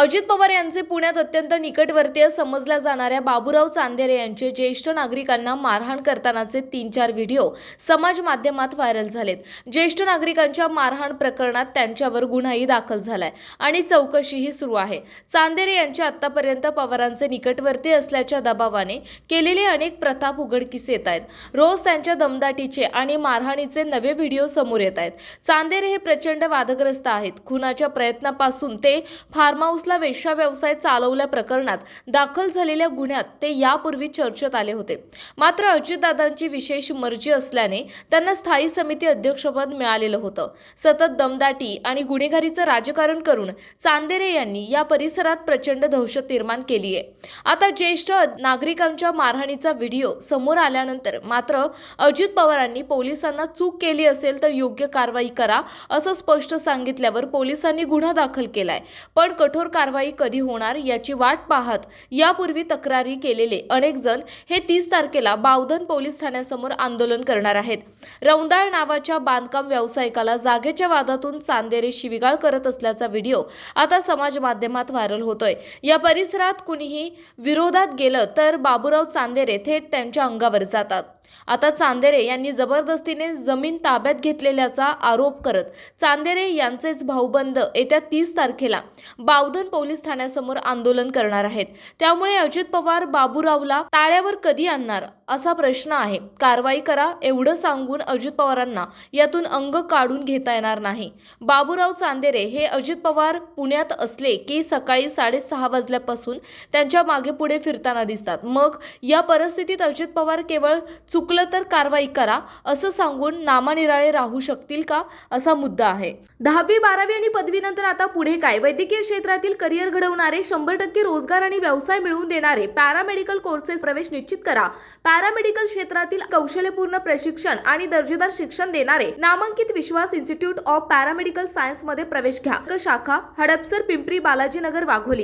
अजित पवार यांचे पुण्यात अत्यंत निकटवर्तीय समजल्या जाणाऱ्या बाबूराव चांदेरे यांचे ज्येष्ठ नागरिकांना मारहाण करतानाचे तीन चार व्हिडिओ समाज माध्यमात व्हायरल झालेत. ज्येष्ठ नागरिकांच्या मारहाण प्रकरणात त्यांच्यावर गुन्हाही दाखल झालाय आणि चौकशीही सुरू आहे. चांदेरे यांच्या आतापर्यंत पवारांचे निकटवर्ती असल्याच्या दबावाने केलेले अनेक प्रताप उघडकीस येत आहेत. रोज त्यांच्या दमदाटीचे आणि मारहाणीचे नवे व्हिडिओ समोर येत आहेत. चांदेरे हे प्रचंड वादग्रस्त आहेत. खुनाच्या प्रयत्नापासून ते फार्म हाऊसला वेश्या व्यवसाय चालवल्या प्रकरणात दाखल झालेल्या गुन्ह्यात ते यापूर्वी चर्चेत आले होते. मात्र अजितदादांची विशेष मर्जी असल्याने त्यांना स्थायी समिती अध्यक्षपद मिळालेलं होतं. सतत दमदाटी आणि गुन्हेगारीचं राजकारण करून चांदेरे यांनी या परिसरात प्रचंड दहशत निर्माण केली आहे. आता ज्येष्ठ नागरिकांच्या मारहाणीचा व्हिडिओ समोर आल्यानंतर मात्र अजित पवारांनी पोलिसांना चूक केली असेल तर योग्य कारवाई करा असं स्पष्ट सांगितल्यावर पोलिसांनी गुन्हा दाखल केलाय. पण कठोर कारवाई कधी होणार याची वाट पाहत यापूर्वी तक्रारी केलेले अनेक जण हे तीस तारखेला बावधन पोलीस ठाण्यासमोर आंदोलन करणार आहेत. रौंदाळ नावाच्या बांधकाम व्यावसायिकाला जागेच्या वादातून चांदेरे शिविगाळ करत असल्याचा व्हिडिओ आता समाज माध्यमात व्हायरल होतोय. या परिसरात कुणीही विरोधात गेलं तर बाबूराव चांदेरे थेट त्यांच्या अंगावर जातात. आता चांदेरे यांनी जबरदस्तीने जमीन ताब्यात घेतलेल्याचा आरोप करत चांदेरे यांचेच भाऊबंद येत्या तीस तारखेला बावधन पोलीस ठाण्यासमोर आंदोलन करणार आहेत. त्यामुळे अजित पवार बाबूरावला ताळ्यावर कधी आणणार असा प्रश्न आहे. कारवाई करा एवढं सांगून अजित पवारांना यातून अंग काढून घेता येणार नाही. बाबूराव चांदेरे हे अजित पवार पुण्यात असले की सकाळी साडेसहा वाजल्यापासून त्यांच्या मागे पुढे फिरताना दिसतात. मग या परिस्थितीत अजित पवार केवळ चुकलं तर कारवाई करा असं सांगून नामानिराळे राहू शकतील का असा मुद्दा आहे. दहावी बारावी आणि पदवीनंतर आता पुढे काय? वैद्यकीय क्षेत्रातील करिअर घडवणारे शंभर टक्के रोजगार आणि व्यवसाय मिळवून देणारे पॅरामेडिकल कोर्सेस प्रवेश निश्चित करा. पॅरामेडिकल क्षेत्रातील कौशल्यपूर्ण प्रशिक्षण आणि दर्जेदार शिक्षण देणारे नामांकित विश्वास इन्स्टिट्यूट ऑफ पॅरामेडिकल सायन्समध्ये प्रवेश घ्या. शाखा हडपसर पिंपरी बालाजीनगर वाघोली.